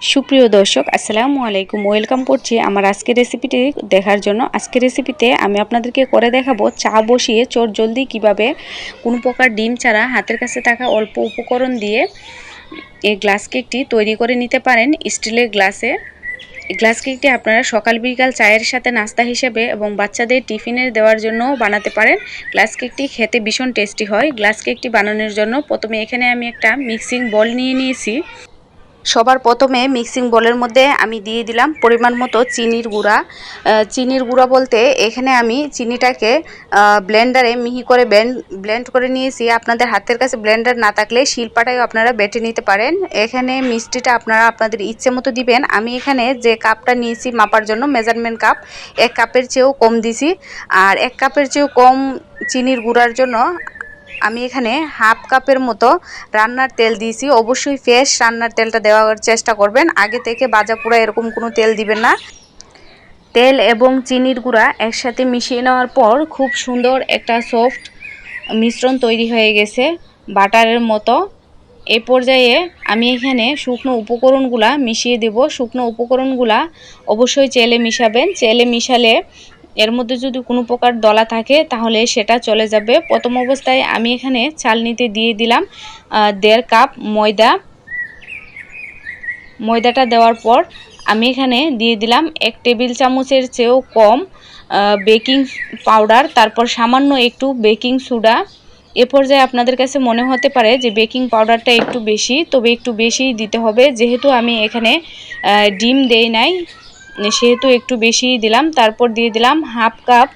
সুপ্রিয় দর্শক, আসসালামু আলাইকুম। ওয়েলকাম করছি আমার আজকের রেসিপিটি দেখার জন্য। আজকের রেসিপিতে আমি আপনাদেরকে করে দেখাবো চা বসিয়ে চোর জলদি কীভাবে কোনো প্রকার ডিম ছাড়া হাতের কাছে থাকা অল্প উপকরণ দিয়ে এই গ্লাস কেকটি তৈরি করে নিতে পারেন স্টিলের গ্লাসে গ্লাস কেকটি আপনারা সকাল বিকাল চায়ের সাথে নাস্তা হিসেবে এবং বাচ্চাদের টিফিনের দেওয়ার জন্য বানাতে পারেন। গ্লাস কেকটি খেতে ভীষণ টেস্টি হয়। গ্লাস কেকটি বানানোর জন্য প্রথমে এখানে আমি একটা মিক্সিং বল নিয়ে নিয়েছি। সবার প্রথমে মিক্সিং বলের মধ্যে আমি দিয়ে দিলাম পরিমাণ মতো চিনির গুঁড়া। চিনির গুঁড়া বলতে এখানে আমি চিনিটাকে ব্লেন্ডারে মিহি করে ব্লেন্ড করে নিয়েছি। আপনাদের হাতের কাছে ব্লেন্ডার না থাকলে শিল্পাটাও আপনারা বেটে নিতে পারেন। এখানে মিষ্টিটা আপনারা আপনাদের ইচ্ছে মতো দিবেন। আমি এখানে যে কাপটা নিয়েছি মাপার জন্য মেজারমেন্ট কাপ এক কাপের চেয়েও কম দিছি। আর এক কাপের চেয়েও কম চিনির গুঁড়ার জন্য আমি এখানে হাফ কাপের মতো রান্নার তেল দিয়েছি। অবশ্যই ফ্রেশ রান্নার তেলটা দেওয়ার চেষ্টা করবেন। আগে থেকে বাজা পোড়া এরকম কোনো তেল দিবেন না। তেল এবং চিনির গুঁড়া একসাথে মিশিয়ে নেওয়ার পর খুব সুন্দর একটা সফট মিশ্রণ তৈরি হয়ে গেছে বাটারের মতো। এই পর্যায়ে আমি এখানে শুকনো উপকরণগুলা মিশিয়ে দেব। শুকনো উপকরণগুলা অবশ্যই চেলে মিশাবেন। চেলে মিশালে এর মধ্যে যদি কোনো প্রকার দলা থাকে, তাহলে সেটা চলে যাবে। প্রথম অবস্থায় আমি এখানে চালনিতে দিয়ে দিলাম দেড় কাপ ময়দা। ময়দাটা দেওয়ার পর আমি এখানে দিয়ে দিলাম এক টেবিল চামচের চেয়েও কম বেকিং পাউডার, তারপর সামান্য একটু বেকিং সোডা। এ পর্যায়ে আপনাদের কাছে মনে হতে পারে যে বেকিং পাউডারটা একটু বেশি, তবে একটু বেশি দিতে হবে। যেহেতু আমি এখানে ডিম দেই নাই সেহেতু একটু বেশি দিলাম, তারপর দিয়ে দিলাম হাফ কাপ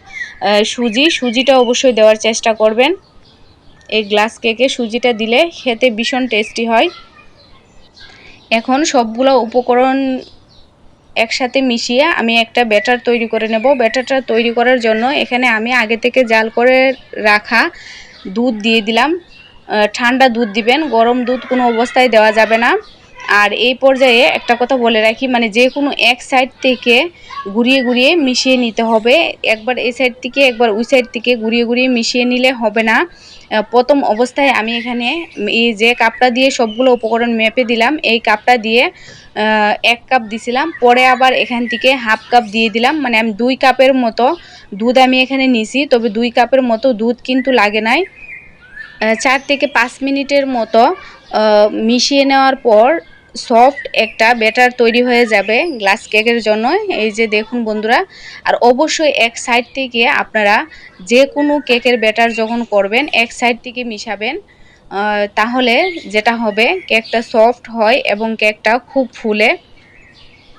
সুজি। সুজিটা অবশ্যই দেওয়ার চেষ্টা করবেন। এই গ্লাস কেকে সুজিটা দিলে খেতে ভীষণ টেস্টি হয়। এখন সবগুলো উপকরণ একসাথে মিশিয়ে আমি একটা ব্যাটার তৈরি করে নেব। ব্যাটারটা তৈরি করার জন্য এখানে আমি আগে থেকে জাল করে রাখা দুধ দিয়ে দিলাম। ঠান্ডা দুধ দিবেন। গরম দুধ কোনো অবস্থায় দেওয়া যাবে না। আর এই পর্যায়ে একটা কথা বলে রাখি মানে যে কোনো এক সাইড থেকে ঘুরিয়ে ঘুরিয়ে মিশিয়ে নিতে হবে। একবার এই সাইড থেকে, একবার ওই সাইড থেকে ঘুরিয়ে ঘুরিয়ে মিশিয়ে নিলে হবে না। প্রথম অবস্থায় আমি এখানে এই যে কাপটা দিয়ে সবগুলো উপকরণ মেপে দিলাম। এই কাপটা দিয়ে এক কাপ দিছিলাম। পরে আবার এখান থেকে হাফ কাপ দিয়ে দিলাম। মানে আমি দুই কাপের মতো দুধ আমি এখানে নিছি। তবে দুই কাপের মতো দুধ কিন্তু লাগে নাই। চার থেকে পাঁচ মিনিটের মতো মিশিয়ে নেওয়ার পর সফট একটা ব্যাটার তৈরি হয়ে যাবে গ্লাস কেকের জন্য। এই যে দেখুন বন্ধুরা, আর অবশ্যই এক সাইড থেকে আপনারা যে কোনো কেকের ব্যাটার যখন করবেন, এক সাইড থেকে মিশাবেন তাহলে যেটা হবে, কেকটা সফট হয় এবং কেকটা খুব ফুলে।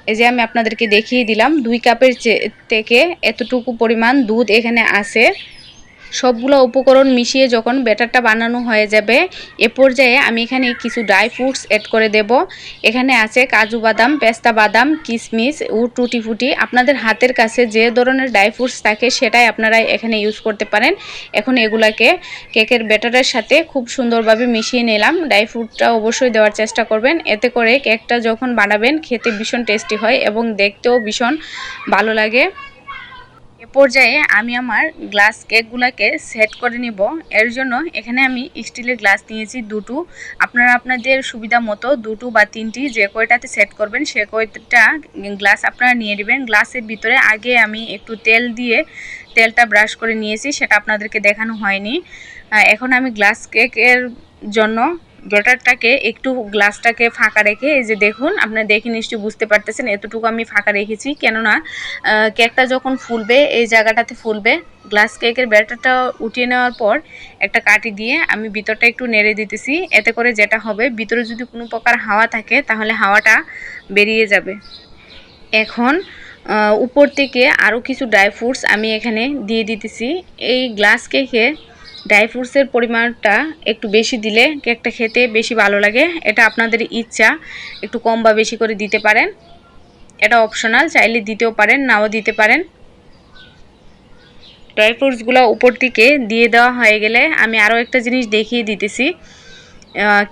এই যে আমি আপনাদেরকে দেখিয়ে দিলাম, দুই কাপের থেকে এতটুকু পরিমাণ দুধ এখানে আছে। সবগুলো উপকরণ মিশিয়ে যখন ব্যাটারটা বানানো হয়ে যাবে, এ পর্যায়ে আমি এখানে কিছু ড্রাই ফ্রুটস অ্যাড করে দেব। এখানে আছে কাজু বাদাম, পেস্তা বাদাম কিশমিশ ও টুটি ফুটি। আপনাদের হাতের কাছে যে ধরনের ড্রাই ফ্রুটস থাকে সেটাই আপনারা এখানে ইউজ করতে পারেন। এখন এগুলাকে কেকের ব্যাটারের সাথে খুব সুন্দরভাবে মিশিয়ে নিলাম। ড্রাই ফ্রুটটা অবশ্যই দেওয়ার চেষ্টা করবেন। এতে করে কেকটা যখন বানাবেন, খেতে ভীষণ টেস্টি হয় এবং দেখতেও ভীষণ ভালো লাগে। পর্যায়ে আমি আমার গ্লাস কেকগুলোকে সেট করে নিব। এর জন্য এখানে আমি স্টিলের গ্লাস নিয়েছি দুটো। আপনারা আপনাদের সুবিধা মতো দুটো বা তিনটি যে কয়টাতে সেট করবেন সে কয়টা গ্লাস আপনারা নিয়ে নেবেন। গ্লাসের ভিতরে আগে আমি একটু তেল দিয়ে তেলটা ব্রাশ করে নিয়েছি, সেটা আপনাদেরকে দেখানো হয়নি। এখন আমি গ্লাস কেকের জন্য ব্যাটারটাকে একটু গ্লাসটাকে ফাঁকা রেখে, এই যে দেখুন, আপনারা দেখে নিশ্চয়ই বুঝতে পারতেছেন এতটুকু আমি ফাঁকা রেখেছি। কেননা কেকটা যখন ফুলবে, এই জায়গাটাতে ফুলবে গ্লাস কেকের ব্যাটারটা উঠিয়ে নেওয়ার পর একটা কাটি দিয়ে আমি ভিতরটা একটু নেড়ে দিতেছি। এতে করে যেটা হবে, ভিতরে যদি কোনো প্রকার হাওয়া থাকে, তাহলে হাওয়াটা বেরিয়ে যাবে। এখন উপর থেকে আরও কিছু ড্রাই ফ্রুটস আমি এখানে দিয়ে দিতেছি। এই গ্লাস কেকে ড্রাই ফ্রুটসের পরিমাণটা একটু বেশি দিলে কেকটা খেতে বেশি ভালো লাগে। এটা আপনাদের ইচ্ছা, একটু কম বা বেশি করে দিতে পারেন। এটা অপশনাল চাইলে দিতেও পারেন, নাও দিতে পারেন। ড্রাই ফ্রুটসগুলো উপর দিকে দিয়ে দেওয়া হয়ে গেলে আমি আরও একটা জিনিস দেখিয়ে দিতেছি।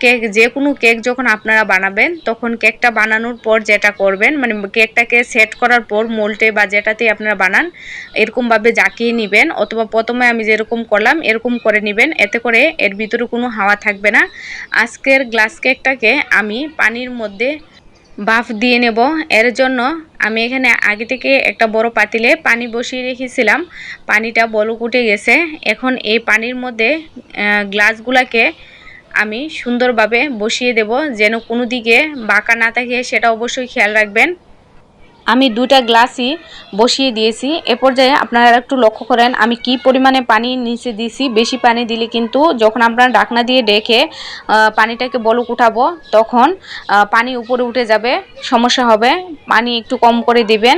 কেক যে কোনো কেক যখন আপনারা বানাবেন, তখন কেকটা বানানোর পর যেটা করবেন মানে কেকটাকে সেট করার পর মোল্টে বা যেটাতেই আপনারা বানান, এরকমভাবে জাকিয়ে নেবেন, অথবা প্রথমে আমি যেরকম করলাম, এরকম করে নেবেন, এতে করে এর ভিতরে কোনো হাওয়া থাকবে না। আজকের গ্লাস কেকটাকে আমি পানির মধ্যে বাফ দিয়ে নেব। এর জন্য আমি এখানে আগে থেকে একটা বড় পাতিলে পানি বসিয়ে রেখেছিলাম। পানিটা বলক উঠে গেছে। এখন এই পানির মধ্যে গ্লাসগুলাকে আমি সুন্দরভাবে বসিয়ে দেব যেন কোনো দিকে বাঁকা না থাকে, সেটা অবশ্যই খেয়াল রাখবেন। আমি দুটা গ্লাসই বসিয়ে দিয়েছি। এ পর্যায়ে আপনারা একটু লক্ষ্য করেন, আমি কি পরিমাণে পানি নিচে দিয়েছি। বেশি পানি দিলে কিন্তু যখন আপনারা ডাকনা দিয়ে ডেকে পানিটাকে বলক উঠাবো, তখন পানি উপরে উঠে যাবে, সমস্যা হবে। পানি একটু কম করে দিবেন।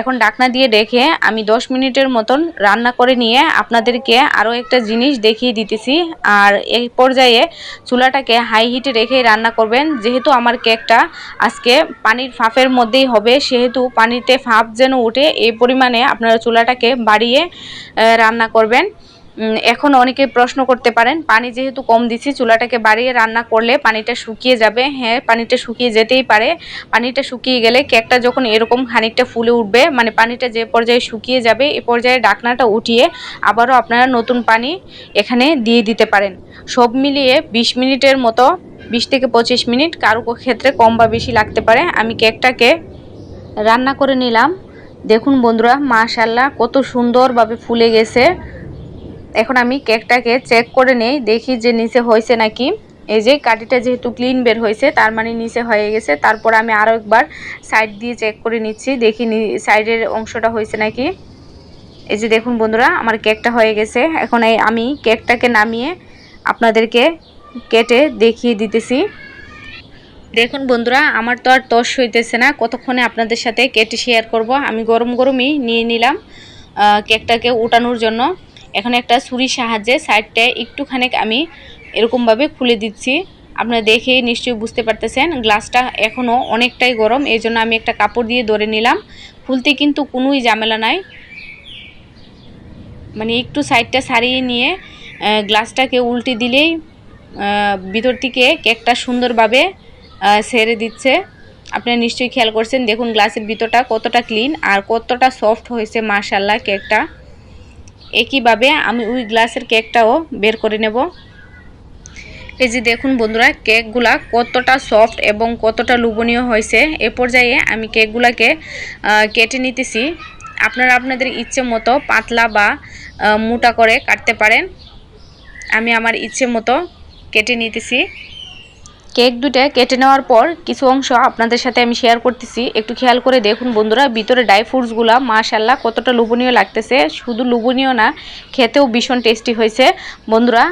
এখন ডাকনা দিয়ে ডেকে আমি 10 মিনিটের মতন রান্না করে নিয়ে আপনাদেরকে আরও একটা জিনিস দেখিয়ে দিতেছি। আর এই পর্যায়ে চুলাটাকে হাই হিটে রেখে রান্না করবেন। যেহেতু আমার কেকটা আজকে পানির ফাঁপের মধ্যেই হবে, সেহেতু পানিতে ফাঁপ যেন উঠে এই পরিমাণে আপনারা চুলাটাকে বাড়িয়ে রান্না করবেন। এখন অনেকে প্রশ্ন করতে পারেন, পানি যেহেতু কম দিছি চুলাটাকে বাড়িয়ে রান্না করলে পানিটা শুকিয়ে যাবে। হ্যাঁ পানিটা শুকিয়ে যেতেই পারে। পানিটা শুকিয়ে গেলে কেকটা যখন এরকম খানিকটা ফুলে উঠবে মানে পানিটা যে পর্যায়ে শুকিয়ে যাবে, এ পর্যায়ে ডাকনাটা উঠিয়ে আবারও আপনারা নতুন পানি এখানে দিয়ে দিতে পারেন। সব মিলিয়ে 20 মিনিটের মতো 20 থেকে পঁচিশ মিনিট কারও ক্ষেত্রে কম বা বেশি লাগতে পারে। আমি কেকটাকে রান্না করে নিলাম। দেখুন বন্ধুরা মাশাল্লাহ কত সুন্দরভাবে ফুলে গেছে। এখন আমি কেকটাকে চেক করে নেই, দেখি যে নিচে হয়েছে নাকি। এই যে কাঠিটা যেহেতু ক্লিন বের হয়েছে, তার মানে নিচে হয়ে গেছে। তারপর আমি আরও একবার সাইড দিয়ে চেক করে নিচ্ছি, দেখি সাইডের অংশটা হয়েছে নাকি। এই যে দেখুন বন্ধুরা, আমার কেকটা হয়ে গেছে। এখন এই আমি কেকটাকে নামিয়ে আপনাদেরকে কেটে দেখিয়ে দিতেছি। দেখুন বন্ধুরা, আমার তো আর তস হইতেছে না। কতক্ষণে আপনাদের সাথে কেটে শেয়ার করব? আমি গরম গরমই নিয়ে নিলাম কেকটাকে উঠানোর জন্য। এখন একটা ছুরির সাহায্যে সাইডটায় একটুখানি আমি এরকমভাবে খুলে দিচ্ছি। আপনারা দেখে নিশ্চয়ই বুঝতে পারতেছেন, গ্লাসটা এখনও অনেকটাই গরম এই জন্য আমি একটা কাপড় দিয়ে ধরে নিলাম। খুলতে কিন্তু কোনোই ঝামেলা নাই। মানে একটু সাইডটা সারিয়ে নিয়ে গ্লাসটাকে উল্টে দিলেই ভিতর থেকে কেকটা সুন্দরভাবে সেরে দিচ্ছে। আপনারা নিশ্চয়ই খেয়াল করছেন, দেখুন গ্লাসের ভিতরটা কতটা ক্লিন আর কতটা সফট হয়েছে মাশাল্লাহ কেকটা। একইভাবে আমি ওই গ্লাসের কেকটাও বের করে নেব। এই যে দেখুন বন্ধুরা, কেকগুলা কতটা সফট এবং কতটা লোভনীয় হয়েছে। এ পর্যায়ে আমি কেকগুলাকে কেটে নিতেছি। আপনারা আপনাদের ইচ্ছে মতো পাতলা বা মোটা করে কাটতে পারেন। আমি আমার ইচ্ছে মতো কেটে নিতেছি। কেক দুটো কেটে নেওয়ার পর কিছু অংশ আপনাদের সাথে আমি শেয়ার করতেছি। একটু খেয়াল করে দেখুন বন্ধুরা, ভিতরে ড্রাই ফ্রুটসগুলো মাশাল্লাহ কতটা লোভনীয় লাগতেছে। শুধু লোভনীয় না, খেতেও ভীষণ টেস্টি হয়েছে। বন্ধুরা,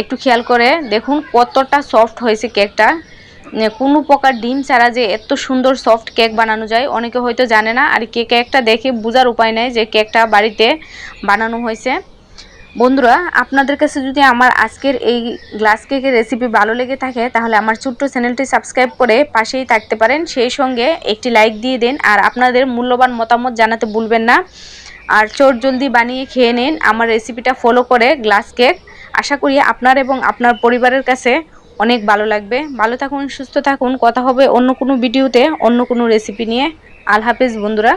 একটু খেয়াল করে দেখুন কতটা সফট হয়েছে কেকটা। কোনো প্রকার ডিম ছাড়া যে এত সুন্দর সফট কেক বানানো যায়, অনেকে হয়তো জানে না। আর কে কেকটা দেখে বোঝার উপায় নেই যে কেকটা বাড়িতে বানানো হয়েছে। বন্ধুরা, আপনাদের কাছে যদি আমার আজকের এই গ্লাস কেকের রেসিপি ভালো লেগে থাকে, তাহলে আমার ছোট্ট চ্যানেলটি সাবস্ক্রাইব করে পাশেই থাকতে পারেন। সেই সঙ্গে একটি লাইক দিয়ে দিন, আর আপনাদের মূল্যবান মতামত জানাতে ভুলবেন না। আর চট জলদি বানিয়ে খেয়ে নিন আমার রেসিপিটা ফলো করে গ্লাস কেক আশা করি আপনার এবং আপনার পরিবারের কাছে অনেক ভালো লাগবে। ভালো থাকুন, সুস্থ থাকুন। কথা হবে অন্য কোনো ভিডিওতে অন্য কোনো রেসিপি নিয়ে। আল হাফেজ বন্ধুরা।